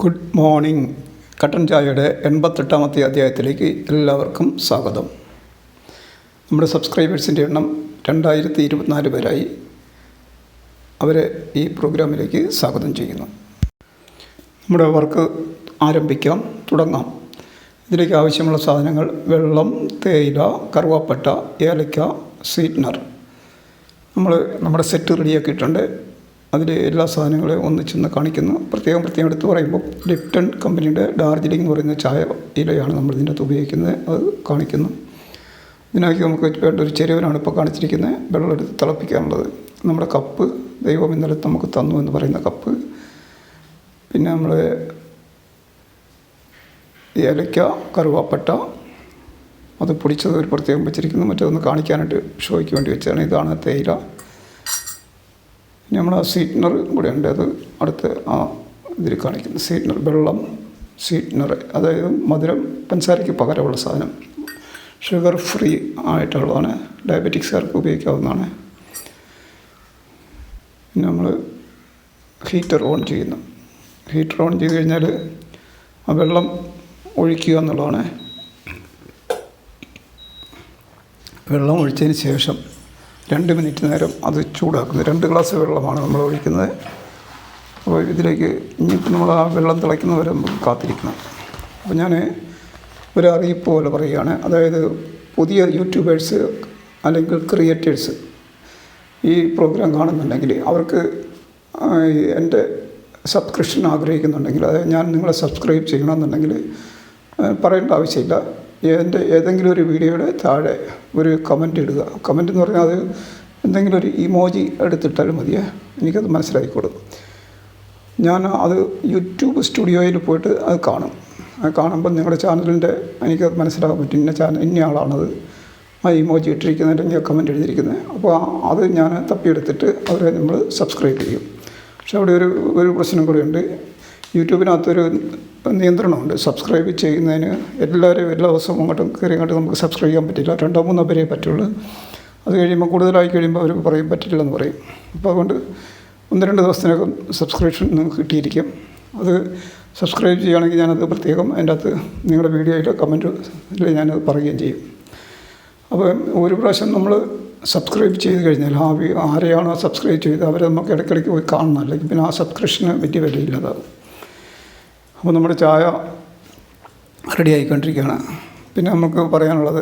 Good morning. കട്ടൻ ചായയുടെ എൺപത്തെട്ടാമത്തെ അധ്യായത്തിലേക്ക് എല്ലാവർക്കും സ്വാഗതം. നമ്മുടെ സബ്സ്ക്രൈബേഴ്സിന്റെ എണ്ണം രണ്ടായിരത്തി ഇരുപത്തിനാല് പേരായി അവരെ ഈ പ്രോഗ്രാമിലേക്ക് സ്വാഗതം ചെയ്യുന്നു. നമ്മുടെ വർക്ക് ആരംഭിക്കാം തുടങ്ങാം. ഇതിലേക്ക് ആവശ്യമുള്ള സാധനങ്ങൾ വെള്ളം തേയില കറുവാപ്പട്ട ഏലക്ക സ്വീറ്റ്നർ. നമ്മൾ നമ്മുടെ സെറ്റ് റെഡിയാക്കിയിട്ടുണ്ട്. അതിൽ എല്ലാ സാധനങ്ങളും ഒന്നിച്ചെന്ന് കാണിക്കുന്നു. പ്രത്യേകം പ്രത്യേകം എടുത്ത് പറയുമ്പോൾ ലിപ്റ്റൺ കമ്പനിയുടെ ഡാർജിലിംഗ് എന്ന് പറയുന്ന ചായ ഇലയാണ് നമ്മൾ ഇതിന്റെ അകത്ത് ഉപയോഗിക്കുന്നത്. അത് കാണിക്കുന്നു. ഇതിനകത്ത് നമുക്ക് വേണ്ട ഒരു ചെരുവനാണ് ഇപ്പോൾ കാണിച്ചിരിക്കുന്നത്. വെള്ളം എടുത്ത് തിളപ്പിക്കാനുള്ളത്. നമ്മുടെ കപ്പ് ദൈവം ഇന്നലെ നമുക്ക് തന്നു എന്ന് പറയുന്ന കപ്പ്. പിന്നെ നമ്മൾ ഏലക്ക കറുവാപ്പട്ട അത് പൊടിച്ചത് ഒരു പ്രത്യേകം വെച്ചിരിക്കുന്നു. മറ്റൊന്ന് കാണിക്കാനായിട്ട് ഷോയ്ക്ക് വേണ്ടി വെച്ചാണ് ഇതാണ് തേയില നമ്മൾ ആ സ്വീറ്റ്നർ കൂടെ ഉണ്ട്. അത് അടുത്ത് ആ ഇതിൽ കാണിക്കുന്നു. സ്വീറ്റ്നർ വെള്ളം സ്വീറ്റ്നർ അതായത് മധുരം പഞ്ചസാരയ്ക്ക് പകരമുള്ള സാധനം. ഷുഗർ ഫ്രീ ആയിട്ടുള്ളതാണ്. ഡയബറ്റിക്സുകാർക്ക് ഉപയോഗിക്കാവുന്നതാണ്. പിന്നെ നമ്മൾ ഹീറ്റർ ഓൺ ചെയ്യുന്നു. ഹീറ്റർ ഓൺ ചെയ്ത് കഴിഞ്ഞാൽ ആ വെള്ളം ഒഴിക്കുക എന്നുള്ളതാണ്. വെള്ളം ഒഴിച്ചതിന് ശേഷം രണ്ട് മിനിറ്റ് നേരം അത് ചൂടാക്കുന്നത് രണ്ട് ഗ്ലാസ് വെള്ളമാണ് നമ്മൾ ഒഴിക്കുന്നത്. അപ്പോൾ ഇതിലേക്ക് ഇനിയിപ്പോൾ നമ്മൾ ആ വെള്ളം തിളയ്ക്കുന്നവരെ നമുക്ക് കാത്തിരിക്കണം. അപ്പോൾ ഞാൻ ഒരു അറിയിപ്പ് പോലെ പറയുകയാണ്. അതായത് പുതിയ യൂട്യൂബേഴ്സ് അല്ലെങ്കിൽ ക്രിയേറ്റേഴ്സ് ഈ പ്രോഗ്രാം കാണുന്നുണ്ടെങ്കിൽ അവർക്ക് എന്റെ സബ്സ്ക്രിപ്ഷൻ ആഗ്രഹിക്കുന്നുണ്ടെങ്കിൽ അതായത് ഞാൻ നിങ്ങളെ സബ്സ്ക്രൈബ് ചെയ്യണമെന്നുണ്ടെങ്കിൽ പറയേണ്ട ആവശ്യമില്ല. എന്റെ ഏതെങ്കിലും ഒരു വീഡിയോയുടെ താഴെ ഒരു കമന്റ് ഇടുക. കമന്റ് എന്ന് പറഞ്ഞാൽ അത് എന്തെങ്കിലും ഒരു ഇമോജി എടുത്തിട്ടാലും മതിയേ. എനിക്കത് മനസ്സിലായിക്കോളും. ഞാൻ അത് യൂട്യൂബ് സ്റ്റുഡിയോയിൽ പോയിട്ട് അത് കാണും. അത് കാണുമ്പോൾ നിങ്ങളുടെ ചാനലിന്റെ എനിക്കത് മനസ്സിലാക്കാൻ പറ്റും. ഇന്ന ചാനൽ ഇന്ന ആളാണത്. ആ ഇമോജി ഇട്ടിരിക്കുന്നത് അല്ലെങ്കിൽ കമന്റ് എഴുതിയിരിക്കുന്നത്. അപ്പോൾ അത് ഞാൻ തപ്പിയെടുത്തിട്ട് അവരെ നമ്മൾ സബ്സ്ക്രൈബ് ചെയ്യും. പക്ഷേ അവിടെ ഒരു ഒരു പ്രശ്നം കൂടിയുണ്ട്. യൂട്യൂബിനകത്തൊരു നിയന്ത്രണമുണ്ട്. സബ്സ്ക്രൈബ് ചെയ്യുന്നതിന് എല്ലാവരും എല്ലാ ദിവസവും അങ്ങോട്ടും കയറി അങ്ങോട്ട് നമുക്ക് സബ്സ്ക്രൈബ് ചെയ്യാൻ പറ്റില്ല. രണ്ടോ മൂന്നോ പേരേ പറ്റുള്ളൂ. അത് കഴിയുമ്പോൾ കൂടുതലായി കഴിയുമ്പോൾ അവർ പറയും പറ്റില്ലെന്ന് പറയും. അപ്പോൾ അതുകൊണ്ട് ഒന്ന് രണ്ട് ദിവസത്തിനകം സബ്സ്ക്രിപ്ഷൻ നിങ്ങൾക്ക് കിട്ടിയിരിക്കും. അത് സബ്സ്ക്രൈബ് ചെയ്യുകയാണെങ്കിൽ ഞാനത് പ്രത്യേകം അതിന്റെ അകത്ത് നിങ്ങളുടെ വീഡിയോയിലോ കമന്റിൽ ഞാനത് പറയുകയും ചെയ്യും. അപ്പോൾ ഒരു പ്രാവശ്യം നമ്മൾ സബ്സ്ക്രൈബ് ചെയ്ത് കഴിഞ്ഞാൽ ആ ആരെയാണോ സബ്സ്ക്രൈബ് ചെയ്ത് അവരെ നമുക്ക് ഇടയ്ക്കിടയ്ക്ക് പോയി കാണണം. അല്ലെങ്കിൽ പിന്നെ ആ സബ്സ്ക്രിപ്ഷന് വലിയ വിലയില്ലാതാവും. അപ്പോൾ നമ്മുടെ ചായ റെഡി ആയിക്കൊണ്ടിരിക്കുകയാണ് പിന്നെ നമുക്ക് പറയാനുള്ളത്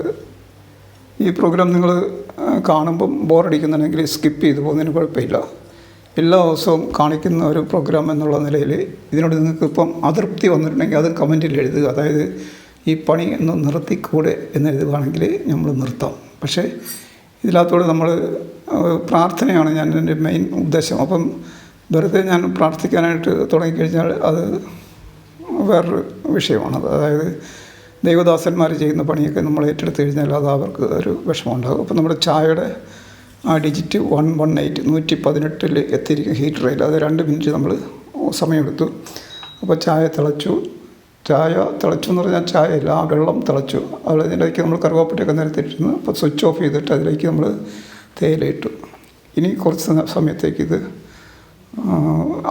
ഈ പ്രോഗ്രാം നിങ്ങൾ കാണുമ്പം ബോറടിക്കുന്നുണ്ടെങ്കിൽ സ്കിപ്പ് ചെയ്തു പോകുന്നതിന് കുഴപ്പമില്ല. എല്ലാ ദിവസവും കാണിക്കുന്ന ഒരു പ്രോഗ്രാം എന്നുള്ള നിലയിൽ ഇതിനോട് നിങ്ങൾക്ക് ഇപ്പം അതൃപ്തി വന്നിട്ടുണ്ടെങ്കിൽ അത് കമന്റിൽ എഴുതുക. അതായത് ഈ പണി ഒന്ന് നിർത്തിക്കൂടെ എന്ന് എഴുതുകയാണെങ്കിൽ നമ്മൾ നിർത്താം. പക്ഷേ ഇതിനകത്തോട് നമ്മൾ പ്രാർത്ഥനയാണ് ഞാൻ എന്റെ മെയിൻ ഉദ്ദേശം. അപ്പം വെറുതെ ഞാൻ പ്രാർത്ഥിക്കാനായിട്ട് തുടങ്ങിക്കഴിഞ്ഞാൽ അത് വേറൊരു വിഷയമാണത് അതായത് ദൈവദാസന്മാർ ചെയ്യുന്ന പണിയൊക്കെ നമ്മൾ ഏറ്റെടുത്ത് കഴിഞ്ഞാൽ അത് അവർക്ക് ഒരു വിഷമമുണ്ടാകും. അപ്പോൾ നമ്മുടെ ചായയുടെ ആ ഡിജിറ്റ് വൺ വൺ എയ്റ്റ് നൂറ്റി പതിനെട്ടിൽ എത്തിയിരിക്കും ഹീറ്ററിൽ അത് രണ്ട് മിനിറ്റ് നമ്മൾ സമയമെടുത്തു. അപ്പോൾ ചായ തിളച്ചു. ചായ തിളച്ചു എന്ന് പറഞ്ഞാൽ ചായയില്ല ആ വെള്ളം തിളച്ചു. അതിലേക്ക് നമ്മൾ കറുവാപ്പറ്റൊക്കെ നിരത്തിയിട്ടിരുന്നു അപ്പോൾ സ്വിച്ച് ഓഫ് ചെയ്തിട്ട് അതിലേക്ക് നമ്മൾ തേയില ഇട്ടു ഇനി കുറച്ച് സമയത്തേക്ക് ഇത്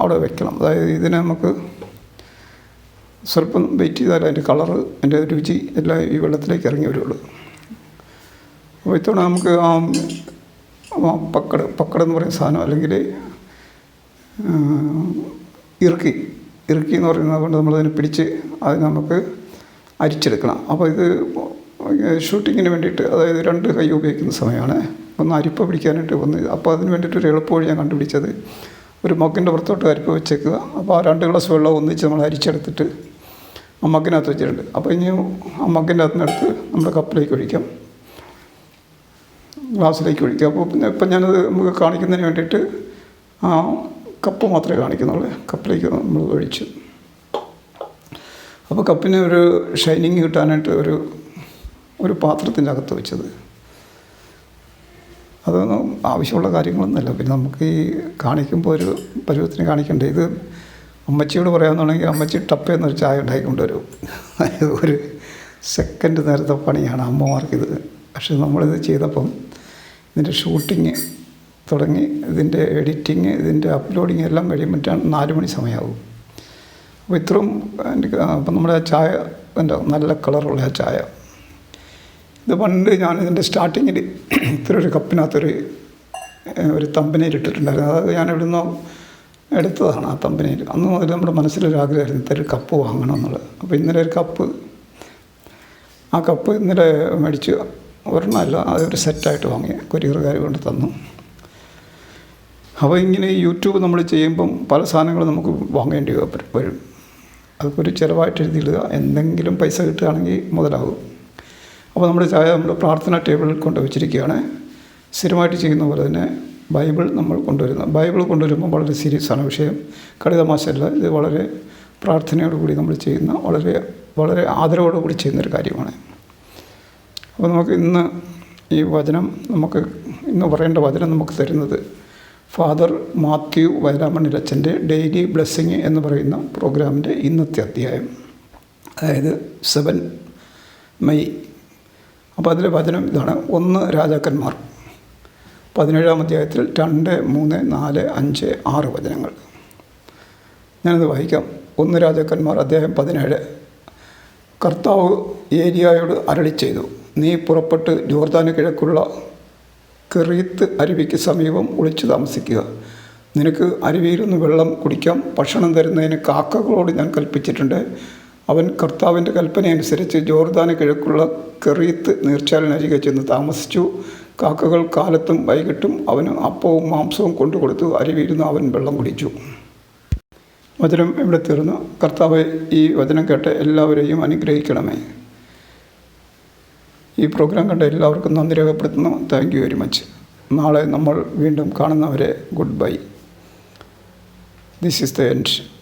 അവിടെ വെക്കണം. അതായത് ഇതിനെ നമുക്ക് സ്വല്പം വെയിറ്റ് ചെയ്താൽ അതിന്റെ കളർ അതിന്റെ രുചി എല്ലാം ഈ വെള്ളത്തിലേക്ക് ഇറങ്ങി വരുള്ളൂ. അപ്പോൾ ഇത്തവണ നമുക്ക് ആ പക്കട് പക്കട് എന്ന് പറയുന്ന സാധനം അല്ലെങ്കിൽ ഇറുക്കി ഇറുക്കി എന്ന് പറയുന്നത് കൊണ്ട് നമ്മളതിനെ പിടിച്ച് അത് നമുക്ക് അരിച്ചെടുക്കണം. അപ്പോൾ ഇത് ഷൂട്ടിങ്ങിന് വേണ്ടിയിട്ട് അതായത് രണ്ട് കൈ ഉപയോഗിക്കുന്ന സമയമാണ്. ഒന്ന് അരിപ്പ പിടിക്കാനായിട്ട് വന്ന് അപ്പോൾ അതിന് വേണ്ടിയിട്ട് ഒരു എളുപ്പവഴി ഞാൻ കണ്ടുപിടിച്ചത്. ഒരു മൊക്കിന്റെ പുറത്തോട്ട് അരിപ്പ് വെച്ചേക്കുക. അപ്പോൾ ആ രണ്ട് ഗ്ലാസ് വെള്ളം ഒന്നിച്ച് നമ്മൾ അരിച്ചെടുത്തിട്ട് ആ മക്കിനകത്ത് വെച്ചിട്ടുണ്ട്. അപ്പോൾ ഇനി മഗ്ഗിന്റെ അകത്തിനടുത്ത് നമ്മുടെ കപ്പിലേക്ക് ഒഴിക്കാം. ഗ്ലാസ്സിലേക്ക് ഒഴിക്കുക അപ്പോൾ പിന്നെ ഇപ്പം ഞാനത് നമുക്ക് കാണിക്കുന്നതിന് വേണ്ടിയിട്ട് ആ കപ്പ് മാത്രമേ കാണിക്കുന്നുള്ളൂ. കപ്പിലേക്ക് നമ്മൾ ഒഴിച്ചു. അപ്പോൾ കപ്പിന് ഒരു ഷൈനിങ് കിട്ടാനായിട്ട് ഒരു ഒരു പാത്രത്തിന്റെ അകത്ത് വെച്ചത്. അതൊന്നും ആവശ്യമുള്ള കാര്യങ്ങളൊന്നുമല്ല. പിന്നെ നമുക്ക് ഈ കാണിക്കുമ്പോൾ ഒരു പരുവത്തിന് കാണിക്കേണ്ടത് ഇത് അമ്മച്ചിയോട് പറയാമെന്നുണ്ടെങ്കിൽ അമ്മച്ചി ടപ്പേന്നൊരു ചായ ഉണ്ടാക്കിക്കൊണ്ടുവരും അതായത് ഒരു സെക്കൻഡ് നേരത്തെ പണിയാണ് അമ്മമാർക്കിത്. പക്ഷെ നമ്മളിത് ചെയ്തപ്പം ഇതിന്റെ ഷൂട്ടിങ് തുടങ്ങി ഇതിന്റെ എഡിറ്റിങ് ഇതിന്റെ അപ്ലോഡിങ് എല്ലാം കഴിയുമ്പോഴാണ് നാല് മണി സമയമാകും. അപ്പോൾ ഇത്രയും അപ്പം നമ്മുടെ ചായ എന്റെ നല്ല കളറുള്ള ആ ചായ. ഇത് പണ്ട് ഞാൻ ഇതിന്റെ സ്റ്റാർട്ടിങ്ങിൽ ഇത്ര ഒരു കപ്പിനകത്തൊരു ഒരു തമ്പനയിൽ ഇട്ടിട്ടുണ്ടായിരുന്നു. അത് ഞാൻ ഇവിടുന്ന് എടുത്തതാണ് ആ കമ്പനിയിൽ. അന്ന് മുതൽ നമ്മുടെ മനസ്സിലൊരു ആഗ്രഹമായിരുന്നു ഇത്ര ഒരു കപ്പ് വാങ്ങണം എന്നുള്ളത്. അപ്പോൾ ഇന്നലെ ഒരു കപ്പ് ആ കപ്പ് ഇന്നലെ മേടിച്ച്. ഒരെണ്ണമല്ല അതൊരു സെറ്റായിട്ട് വാങ്ങി കൊരിയറുകാർ കൊണ്ട് തന്നു. അപ്പോൾ ഇങ്ങനെ യൂട്യൂബ് നമ്മൾ ചെയ്യുമ്പം പല സാധനങ്ങളും നമുക്ക് വാങ്ങേണ്ടി വരും. അതൊക്കെ ഒരു ചിലവായിട്ട് എഴുതിയിടുക. എന്തെങ്കിലും പൈസ കിട്ടുകയാണെങ്കിൽ മുതലാകും. അപ്പോൾ നമ്മുടെ ചായ നമ്മൾ പ്രാർത്ഥന ടേബിളിൽ കൊണ്ട് വെച്ചിരിക്കുകയാണ്. സ്ഥിരമായിട്ട് ചെയ്യുന്ന പോലെ തന്നെ ബൈബിൾ നമ്മൾ കൊണ്ടുവരുന്നത് ബൈബിൾ കൊണ്ടുവരുമ്പോൾ വളരെ സീരിയസ് ആണ് വിഷയം. കളിതമാശയല്ല ഇത് വളരെ പ്രാർത്ഥനയോടുകൂടി നമ്മൾ ചെയ്യുന്ന വളരെ വളരെ ആദരവോടുകൂടി ചെയ്യുന്നൊരു കാര്യമാണ്. അപ്പോൾ നമുക്ക് ഇന്ന് ഈ വചനം നമുക്ക് ഇന്ന് പറയേണ്ട വചനം നമുക്ക് തരുന്നത് ഫാദർ മാത്യു വയലാമണ്ണിലച്ചന്റെ ഡെയിലി ബ്ലെസ്സിങ് എന്ന് പറയുന്ന പ്രോഗ്രാമിന്റെ ഇന്നത്തെ അധ്യായം. അതായത് സെവൻ മെയ്. അപ്പോൾ അതിലെ വചനം ഇതാണ്. ഒന്ന് രാജാക്കന്മാർ. പതിനേഴാം അധ്യായത്തിൽ രണ്ട് മൂന്ന് നാല് അഞ്ച് ആറ് വചനങ്ങൾ. ഞാനത് വായിക്കാം. ഒന്ന് രാജാക്കന്മാർ അദ്ദേഹം പതിനേഴ്. കർത്താവ് ഏരിയായോട് അരളി ചെയ്തു. നീ പുറപ്പെട്ട് ജോർദാന് കിഴക്കുള്ള കെറീത്ത് അരുവിക്ക് സമീപം ഒളിച്ചു താമസിക്കുക. നിനക്ക് അരുവിയിൽ നിന്ന് വെള്ളം കുടിക്കാം. ഭക്ഷണം തരുന്നതിന് കാക്കകളോട് ഞാൻ കൽപ്പിച്ചിട്ടുണ്ട്. അവൻ കർത്താവിന്റെ കൽപ്പനയനുസരിച്ച് ജോർദാന് കിഴക്കുള്ള കെറീത്ത് നീർച്ചാലിനരികെ ചെന്ന് താമസിച്ചു. കാക്കകൾ കാലത്തും വൈകിട്ടും അവന് അപ്പവും മാംസവും കൊണ്ടു കൊടുത്തു നിന്ന് അവൻ വെള്ളം കുടിച്ചു. വചനം ഇവിടെ തീർന്നു. കർത്താവ് ഈ വചനം കേട്ട് എല്ലാവരെയും അനുഗ്രഹിക്കണമേ. ഈ പ്രോഗ്രാം കണ്ട എല്ലാവർക്കും നന്ദി രേഖപ്പെടുത്തുന്നു. താങ്ക് യു വെരി മച്ച് നാളെ നമ്മൾ വീണ്ടും കാണുന്നവരെ goodbye this is the end